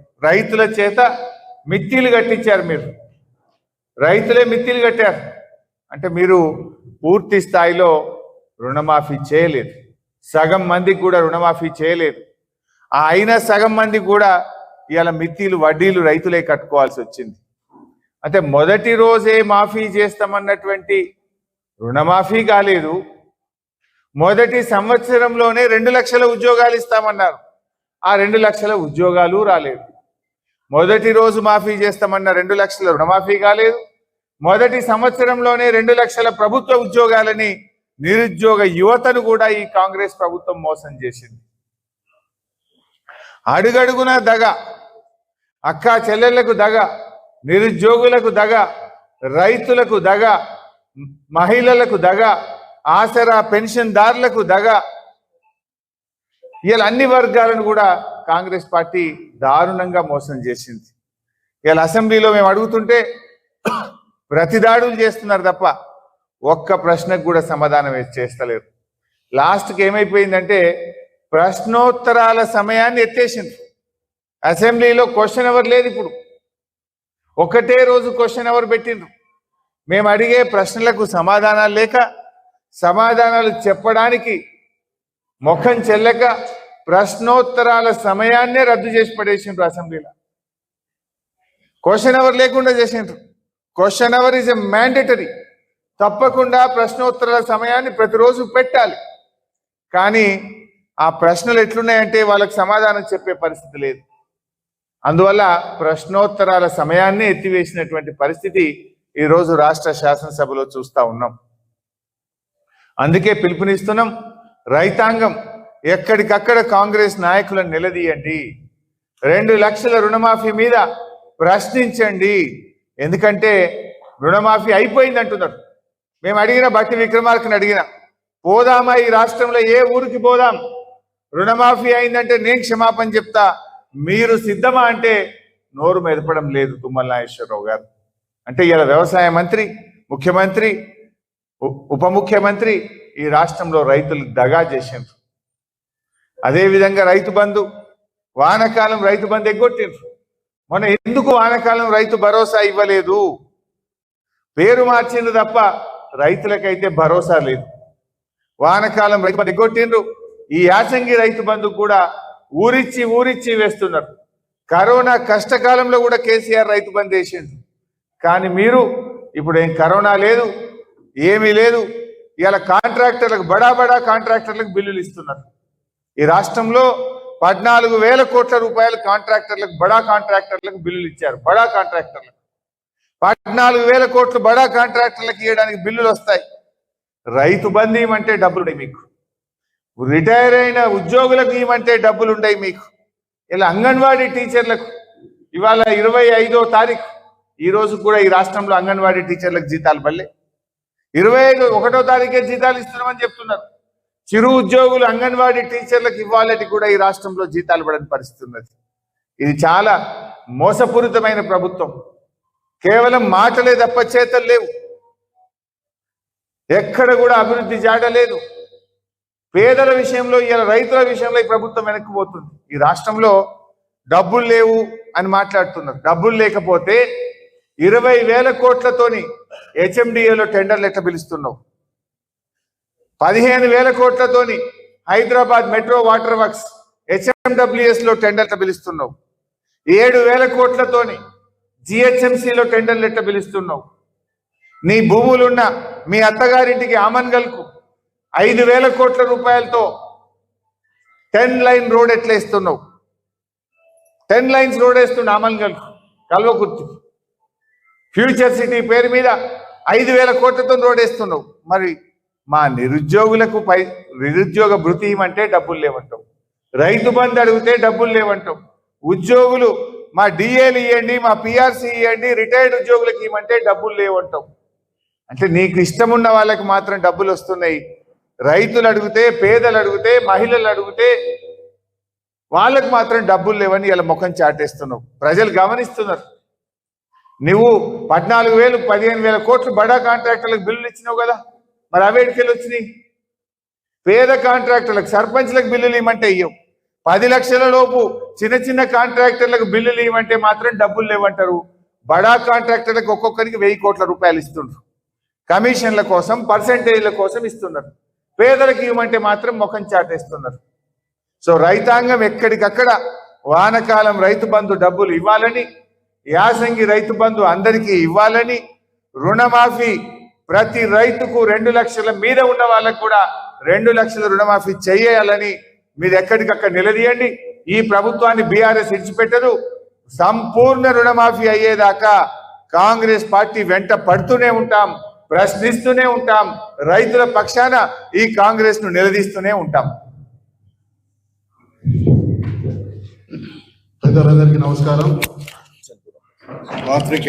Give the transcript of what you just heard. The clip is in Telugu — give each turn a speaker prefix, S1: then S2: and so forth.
S1: రైతుల చేత మిత్తిలు కట్టించారు మీరు. రైతులే మిత్తిలు కట్టారు. అంటే మీరు పూర్తి స్థాయిలో రుణమాఫీ చేయలేదు. సగం మందికి కూడా రుణమాఫీ చేయలేదు. అయినా అయిన సగం మంది కూడా ఇవాళ మిత్తిలు వడ్డీలు రైతులే కట్టుకోవాల్సి వచ్చింది. అంటే మొదటి రోజే మాఫీ చేస్తామన్నటువంటి రుణమాఫీ కాలేదు. మొదటి సంవత్సరంలోనే రెండు లక్షల ఉద్యోగాలు ఇస్తామన్నారు. ఆ రెండు లక్షల ఉద్యోగాలు రాలేదు. మొదటి రోజు మాఫీ చేస్తామన్న రెండు లక్షల రుణమాఫీ కాలేదు. మొదటి సంవత్సరంలోనే రెండు లక్షల ప్రభుత్వ ఉద్యోగాలని నిరుద్యోగ యువతను కూడా ఈ కాంగ్రెస్ ప్రభుత్వం మోసం చేసింది. అడుగడుగున దగ అక్క చెల్లెళ్ళకు దగ నిరుద్యోగులకు దగ రైతులకు దగ మహిళలకు దగ ఆసరా పెన్షన్దారులకు దగ ఇలా అన్ని వర్గాలను కూడా కాంగ్రెస్ పార్టీ దారుణంగా మోసం చేసింది. ఇలా అసెంబ్లీలో మేము అడుగుతుంటే ప్రతిదాడులు చేస్తున్నారు తప్ప ఒక్క ప్రశ్నకు కూడా సమాధానం చేస్తలేరు. లాస్ట్కి ఏమైపోయిందంటే ప్రశ్నోత్తరాల సమయాన్ని ఎత్తేసింది అసెంబ్లీలో క్వశ్చన్ అవర్ లేదు ఇప్పుడు. ఒకటే రోజు క్వశ్చన్ అవర్ పెట్టిండ్రు? మేము అడిగే ప్రశ్నలకు సమాధానాలు లేక సమాధానాలు చెప్పడానికి ముఖం చెల్లక ప్రశ్నోత్తరాల సమయాన్నే రద్దు చేసి పడేసిండ్రు అసెంబ్లీలో. క్వశ్చన్ అవర్ లేకుండా చేసిండ్రు. Question hour is a mandatory తప్పకుండా ప్రశ్నోత్తరాల సమయాన్ని ప్రతిరోజు పెట్టాలి. కానీ ఆ ప్రశ్నలు ఎట్లున్నాయంటే వాళ్ళకి సమాధానం చెప్పే పరిస్థితి లేదు. అందువల్ల ప్రశ్నోత్తరాల సమయాన్ని ఎత్తివేసినటువంటి పరిస్థితి ఈరోజు రాష్ట్ర శాసనసభలో చూస్తా ఉన్నాం. అందుకే పిలుపునిస్తున్నాం. రైతాంగం ఎక్కడికక్కడ కాంగ్రెస్ నాయకులను నిలదీయండి. రెండు లక్షల రుణమాఫీ మీద ప్రశ్నించండి. ఎందుకంటే రుణమాఫీ అయిపోయింది అంటున్నారు. మేము అడిగిన బట్టి విక్రమార్కని అడిగిన పోదామా ఈ రాష్ట్రంలో? ఏ ఊరికి పోదాం? రుణమాఫీ అయిందంటే నేను క్షమాపణ చెప్తా. మీరు సిద్ధమా? అంటే నోరు మెదపడం లేదు తుమ్మల నాగేశ్వరరావు గారు. అంటే ఇలా వ్యవసాయ మంత్రి ముఖ్యమంత్రి ఉప ముఖ్యమంత్రి ఈ రాష్ట్రంలో రైతులు దగా చేసిండ్రు. అదేవిధంగా రైతు బంధు వానకాలం రైతు బంధు ఎగ్గొట్టిండ్రు. మొన్న ఎందుకు వానకాలం రైతు భరోసా ఇవ్వలేదు? పేరు మార్చింది తప్ప రైతులకైతే భరోసా లేదు. వానకాలం రైతు బంధు ఎగ్గొట్టిండ్రు. ఈ యాసంగి రైతు బంధు కూడా ఊరిచ్చి ఊరిచ్చి వేస్తున్నారు. కరోనా కష్టకాలంలో కూడా కేసీఆర్ రైతు బంధు వేసిండు కానీ మీరు ఇప్పుడు ఏం కరోనా లేదు ఏమీ లేదు ఇలా కాంట్రాక్టర్లకు బడా బడా కాంట్రాక్టర్లకు బిల్లులు ఇస్తున్నారు. ఈ రాష్ట్రంలో పద్నాలుగు వేల కోట్ల రూపాయలు కాంట్రాక్టర్లకు బడా కాంట్రాక్టర్లకు బిల్లులు ఇచ్చారు. బడా కాంట్రాక్టర్లకు. పద్నాలుగు వేల కోట్లు బడా కాంట్రాక్టర్లకు ఇవ్వడానికి బిల్లులు వస్తాయి. రైతు బంధు ఇవ్వమంటే డబ్బులు ఉన్నాయి మీకు. రిటైర్ అయిన ఉద్యోగులకు ఇవ్వమంటే డబ్బులు ఉన్నాయి మీకు. ఇలా అంగన్వాడీ టీచర్లకు ఇవాళ ఇరవై ఐదో తారీఖు. ఈ రోజు కూడా ఈ రాష్ట్రంలో అంగన్వాడీ టీచర్లకు జీతాలు మళ్ళీ ఇరవై ఐదు ఒకటో తారీఖే జీతాలు ఇస్తున్నామని చెప్తున్నారు. చిరు ఉద్యోగులు అంగన్వాడీ టీచర్లకు ఇవ్వాలని కూడా ఈ రాష్ట్రంలో జీతాలు పడని పరిస్థితి ఉన్నది. ఇది చాలా మోసపూరితమైన ప్రభుత్వం. కేవలం మాటలే తప్ప చేతలు లేవు. ఎక్కడ కూడా అభివృద్ధి జాడలేదు పేదల విషయంలో ఇలా రైతుల విషయంలో ఈ ప్రభుత్వం వెనక్కిపోతుంది ఈ రాష్ట్రంలో డబ్బులు లేవు అని మాట్లాడుతున్నారు. డబ్బులు లేకపోతే ఇరవై వేల కోట్లతోని హెచ్ఎండిఏలో టెండర్లు ఎట్లా పిలుస్తున్నావు? పదిహేను వేల కోట్లతోని హైదరాబాద్ మెట్రో వాటర్ వర్క్స్ హెచ్ఎండబ్ల్యూఎస్లో టెండర్లు పిలుస్తున్నావు? ఏడు వేల కోట్లతోని జిహెచ్ఎంసీలో టెండర్లు ఎట్లా పిలుస్తున్నావు? నీ భూములున్న మీ అత్తగారింటికి ఆమన్గల్కు ఐదు వేల కోట్ల రూపాయలతో టెన్ లైన్ రోడ్ ఎట్లా ఇస్తున్నావు? టెన్ లైన్స్ రోడ్ వేస్తుండే ఆమన్గల్ కల్వకుర్తికి ఫ్యూచర్ సిటీ పేరు మీద ఐదు వేల కోట్లతో రోడేస్తున్నావు. మరి మా నిరుద్యోగులకు పై నిరుద్యోగ భృతి ఇవ్వమంటే డబ్బులు లేవంటాం రైతు బంధు అడిగితే డబ్బులు లేవంటాం ఉద్యోగులు మా డిఏలు ఇవ్వండి మా పిఆర్సీ ఇవ్వండి రిటైర్డ్ ఉద్యోగులకు ఇవ్వమంటే డబ్బులు లేవంటాం అంటే నీకు ఇష్టం ఉన్న వాళ్ళకి మాత్రం డబ్బులు వస్తున్నాయి. రైతులు అడిగితే పేదలు అడిగితే మహిళలు అడిగితే వాళ్ళకి మాత్రం డబ్బులు లేవని ఇలా ముఖం చాటేస్తున్నావు. ప్రజలు గమనిస్తున్నారు. నువ్వు పద్నాలుగు వేలు పదిహేను వేల కోట్లు బడా కాంట్రాక్టర్లకు బిల్లులు ఇచ్చినావు కదా? మరి అవేటికెళ్ళి వచ్చినాయి? పేద కాంట్రాక్టర్లకు సర్పంచ్లకు బిల్లులు ఇవ్వమంటే ఇయ్యవు. పది లక్షల లోపు చిన్న చిన్న కాంట్రాక్టర్లకు బిల్లులు ఇవ్వమంటే మాత్రం డబ్బులు లేవంటారు. బడా కాంట్రాక్టర్లకు ఒక్కొక్కరికి వెయ్యి కోట్ల రూపాయలు ఇస్తుండ్రు. కమిషన్ల కోసం పర్సంటేజ్ల కోసం ఇస్తున్నారు. పేదలకు ఇవ్వమంటే మాత్రం ముఖం చాటేస్తున్నారు. సో రైతాంగం ఎక్కడికక్కడ వానకాలం రైతు బంధు డబ్బులు ఇవ్వాలని యాసంగి రైతు బంధు అందరికీ ఇవ్వాలని రుణమాఫీ ప్రతి రైతుకు రెండు లక్షల మీద ఉన్న వాళ్ళకు కూడా రెండు లక్షల రుణమాఫీ చేయాలని మీరు ఎక్కడికక్కడ నిలదీయండి. ఈ ప్రభుత్వాన్ని బీఆర్ఎస్ ఇడిచిపెట్టదు సంపూర్ణ రుణమాఫీ అయ్యేదాకా కాంగ్రెస్ పార్టీ వెంట పడుతూనే ఉంటాం ప్రశ్నిస్తూనే ఉంటాం రైతుల పక్షాన ఈ కాంగ్రెస్ను నిలదీస్తూనే ఉంటాం.
S2: పెద్దలందరికీ నమస్కారం. Patrick